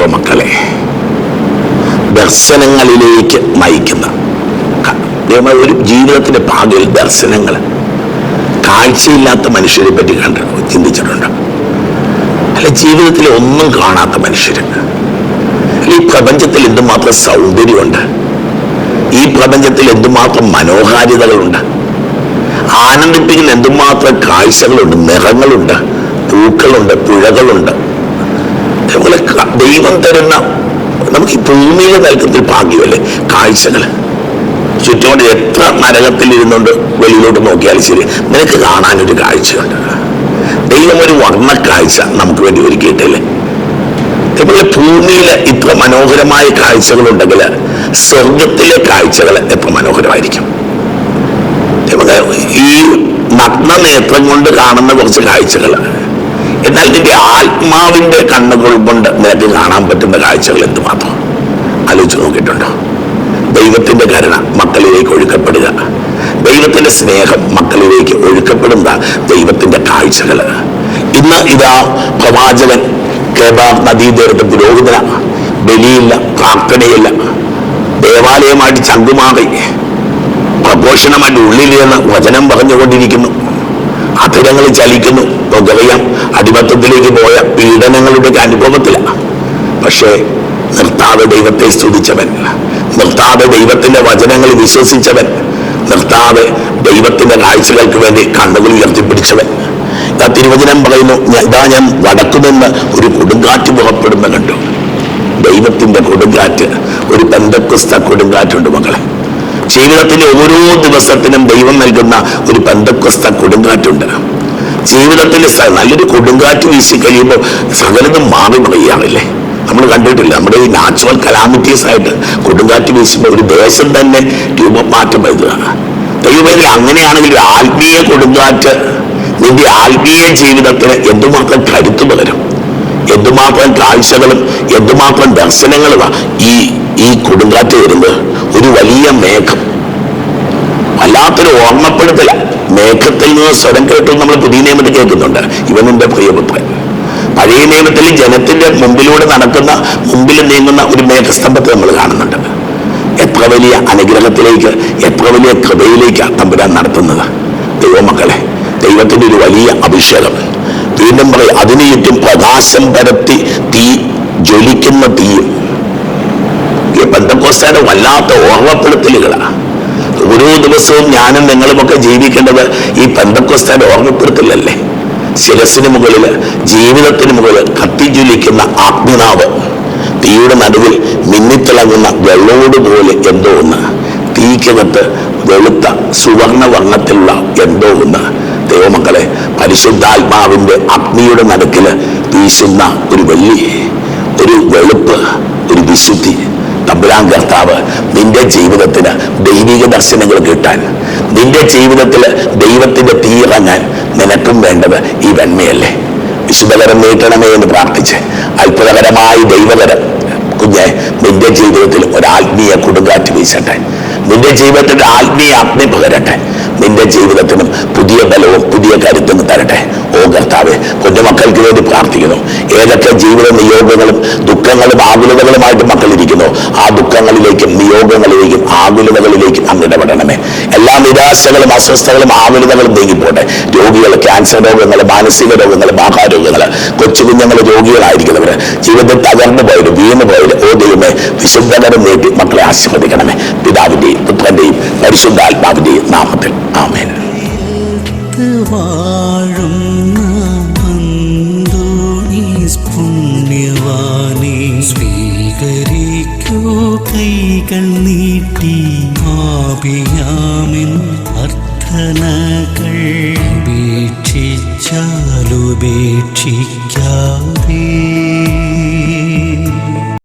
ദൈവമക്കളെ ദർശനങ്ങളിലേക്ക് നയിക്കുന്ന ഒരു ജീവിതത്തിന്റെ ഭാഗയിൽ ദർശനങ്ങൾ കാഴ്ചയില്ലാത്ത മനുഷ്യരെ പറ്റി കണ്ട് ചിന്തിച്ചിട്ടുണ്ട്. അല്ല ജീവിതത്തിൽ ഒന്നും കാണാത്ത മനുഷ്യര്. ഈ പ്രപഞ്ചത്തിൽ എന്തുമാത്രം സൗന്ദര്യമുണ്ട്? ഈ പ്രപഞ്ചത്തിൽ എന്തുമാത്രം മനോഹാരിതകളുണ്ട്? ആനന്ദിപ്പിക്കുന്ന എന്തുമാത്രം കാഴ്ചകളുണ്ട്? നിറങ്ങളുണ്ട് പൂക്കളുണ്ട് പുഴകളുണ്ട്. ദൈവം തരുന്ന നമുക്ക് ഈ ഭൂമിയിൽ നൽകുന്ന ഭാഗ്യമല്ലേ? കാഴ്ചകൾ ചുറ്റോട് എത്ര നരകത്തിൽ ഇരുന്നുണ്ട് വെളിയിലോട്ട് നോക്കിയാലും ശരി. നിനക്ക് കാണാനൊരു കാഴ്ചയുണ്ട്. ദൈവം ഒരു വർണ കാഴ്ച നമുക്ക് വേണ്ടി ഒരുക്കിയിട്ടില്ലേ? ഇതുപോലെ ഭൂമിയിൽ ഇത്ര മനോഹരമായ കാഴ്ചകളുണ്ടെങ്കിൽ സ്വർഗത്തിലെ കാഴ്ചകൾ എത്ര മനോഹരമായിരിക്കും. ഈ നഗ്ന നേത്രം കൊണ്ട് കാണുന്ന കുറച്ച് കാഴ്ചകൾ എന്നാൽ നിന്റെ ആത്മാവിന്റെ കണ്ണുകൾ കൊണ്ട് നിനക്ക് കാണാൻ പറ്റുന്ന കാഴ്ചകൾ എന്തുമാത്രം ആലോചിച്ച് നോക്കിയിട്ടുണ്ടോ? ദൈവത്തിന്റെ കരുണ മക്കളിലേക്ക് ഒഴുക്കപ്പെടുക. ദൈവത്തിന്റെ സ്നേഹം മക്കളിലേക്ക് ഒഴുക്കപ്പെടുന്ന ദൈവത്തിന്റെ കാഴ്ചകൾ. ഇന്ന് ഇതാ പ്രവാചകൻ കേബാർ നദീതീരത്ത് പുരോഹിതന. ബലിയില്ല പ്രാർത്ഥനയില്ല. ദേവാലയമായിട്ട് ചങ്കുമാറി. പ്രഘോഷണമായിട്ട് ഉള്ളിൽ നിന്ന് വചനം പറഞ്ഞുകൊണ്ടിരിക്കുന്നു. അധരങ്ങൾ ചലിക്കുന്നു. നമുക്കറിയാം അടിമത്തത്തിലേക്ക് പോയ പീഡനങ്ങളുടെ അനുഭവത്തിലാണ്. പക്ഷേ നിർത്താതെ ദൈവത്തെ സ്തുതിച്ചവൻ നിർത്താതെ ദൈവത്തിന്റെ വചനങ്ങൾ വിശ്വസിച്ചവൻ നിർത്താതെ ദൈവത്തിന്റെ കാഴ്ചകൾക്ക് വേണ്ടി കണ്ണുകൾ ഉയർത്തിപ്പിടിച്ചവൻ. തിരുവചനം പറയുന്നു "ഞാ- ഇതാ ഞാൻ വടക്കുനിന്ന് ഒരു കൊടുങ്കാറ്റ് പുറപ്പെടുന്ന കണ്ടു. ദൈവത്തിന്റെ കൊടുങ്കാറ്റ് ഒരു പെന്തക്കുസ്ത കൊടുങ്കാറ്റുണ്ട് മകളെ ജീവിതത്തിലെ ഓരോ ദിവസത്തിനും ദൈവം നൽകുന്ന ഒരു പെന്തക്കുസ്ത കൊടുങ്കാറ്റുണ്ട്. ജീവിതത്തിൽ നല്ലൊരു കൊടുങ്കാറ്റ് വീശി കഴിയുമ്പോൾ സകലതും മാറി മറിയാറില്ലേ നമ്മൾ കണ്ടിട്ടില്ല. നമ്മുടെ ഈ നാച്ചുറൽ കലാമിറ്റീസ് ആയിട്ട് കൊടുങ്കാറ്റ് വീശുമ്പോൾ ഒരു ദേശം തന്നെ രൂപമാറ്റം വരുന്നതാണ്. ദൈവമേ അങ്ങനെയാണെങ്കിൽ ഒരു ആത്മീയ കൊടുങ്കാറ്റ് നിന്റെ ആത്മീയ ജീവിതത്തിന് എന്തുമാത്രം കരുത്തു പകരും? എന്തുമാത്രം കാഴ്ചകളും എന്തുമാത്രം ദർശനങ്ങളുമാണ് ഈ ഈ കൊടുങ്കാറ്റ് വരുന്നത്? ഒരു വലിയ മേഘം. വല്ലാത്തൊരു ഓർമ്മപ്പെടുത്തല. മേഘത്തിൽ നിന്ന് സ്വരം കേട്ടു നമ്മൾ പുതിയ നിയമത്തിൽ കേൾക്കുന്നുണ്ട്. ഇവനെന്റെ പ്രിയപുത്രൻ പഴയ നിയമത്തിൽ ജനത്തിന്റെ മുമ്പിലൂടെ നടക്കുന്ന മുമ്പിൽ നീങ്ങുന്ന ഒരു മേഘസ്തംഭത്തെ നമ്മൾ കാണുന്നുണ്ട്. എത്ര വലിയ അനുഗ്രഹത്തിലേക്ക് എത്ര വലിയ കൃപയിലേക്ക് തമ്പുരാൻ നടത്തുന്നത്. ദൈവമക്കളെ ദൈവത്തിന്റെ ഒരു വലിയ അഭിഷേകം. വീണ്ടും പറയും അതിനു ചുറ്റും പ്രകാശം പരത്തി തീ ജ്വലിക്കുന്ന തീയും. ബന്ധക്കോസ്താന്റെ വല്ലാത്ത ഓർമ്മപ്പെടുത്തലുകളാണ് ഓരോ ദിവസവും ഞാനും നിങ്ങളുമൊക്കെ ജീവിക്കേണ്ടത് ഈ പന്തക്കോസ്താൻ ഓർമ്മപ്പെടുത്തലല്ലേ? ശിരസിന് മുകളിൽ ജീവിതത്തിന് മുകളിൽ കത്തിജ്വലിക്കുന്ന ആത്മനാവ്. തീയുടെ നടുവിൽ മിന്നിത്തിളങ്ങുന്ന വെള്ളോട് പോലെ എന്തോ ഒന്ന്. തീക്കകത്ത് വെളുത്ത സുവർണ വർണത്തിലുള്ള എന്തോ ഒന്ന്. ദൈവമക്കളെ പരിശുദ്ധാത്മാവിന്റെ അഗ്നിയുടെ നടുക്കിൽ വീശുന്ന ഒരു വെള്ളി ഒരു വെളുപ്പ് ഒരു വിശുദ്ധി. തമ്പുരാൻ കർത്താവ് നിന്റെ ജീവിതത്തിന് ദൈവിക ദർശനങ്ങൾ കിട്ടാൻ നിന്റെ ജീവിതത്തിൽ ദൈവത്തിന്റെ തീയിറങ്ങാൻ നിനക്കും വേണ്ടത് ഈ വെണ്മയല്ലേ? വിശുദ്ധകരം നീട്ടണമേ എന്ന് പ്രാർത്ഥിച്ച് അത്ഭുതകരമായി ദൈവകരം കുഞ്ഞെ നിന്റെ ജീവിതത്തിൽ ഒരു ആത്മീയ കൊടുങ്കാറ്റ് വീശട്ടെ. നിന്റെ ജീവിതത്തിൽ ആത്മീയ അഗ്നി പകരട്ടെ. നിന്റെ ജീവിതത്തിനും പുതിയ ബലവും പുതിയ കരുത്തും തരട്ടെ. ഓ കർത്താവെ കുഞ്ഞുമക്കൾക്ക് വേണ്ടി ഏതൊക്കെ ജീവിത നിയോഗങ്ങളും ദുഃഖങ്ങളും ആകുലതകളുമായിട്ട് മക്കളിരിക്കുന്നു ആ ദുഃഖങ്ങളിലേക്കും നിയോഗങ്ങളിലേക്കും ആകുലതകളിലേക്കും അങ്ങ് ഇടപെടണമേ. എല്ലാ നിരാശകളും അസ്വസ്ഥകളും ആകുലതകളും നീങ്ങിപ്പോട്ടെ. രോഗികൾ ക്യാൻസർ രോഗങ്ങൾ മാനസിക രോഗങ്ങൾ മഹാരോഗങ്ങൾ കൊച്ചു കുഞ്ഞുങ്ങൾ രോഗികളായിരിക്കുന്നവർ ജീവിതത്തിൽ തകർന്നു പോയത് വീണു പോയത് ഓ ദൈവമേ വിശുദ്ധകരം നീട്ടി മക്കളെ ആശീർവദിക്കണമേ. പിതാവിന്റെയും പുത്രന്റെയും പരിശുദ്ധാത്മാവിന്റെയും നാമത്തിൽ. ആമേൻ. ആപിയാമിൻ അർത്ഥനകൾ വീക്ഷിച്ച കാലുപേക്ഷിക്കാതെ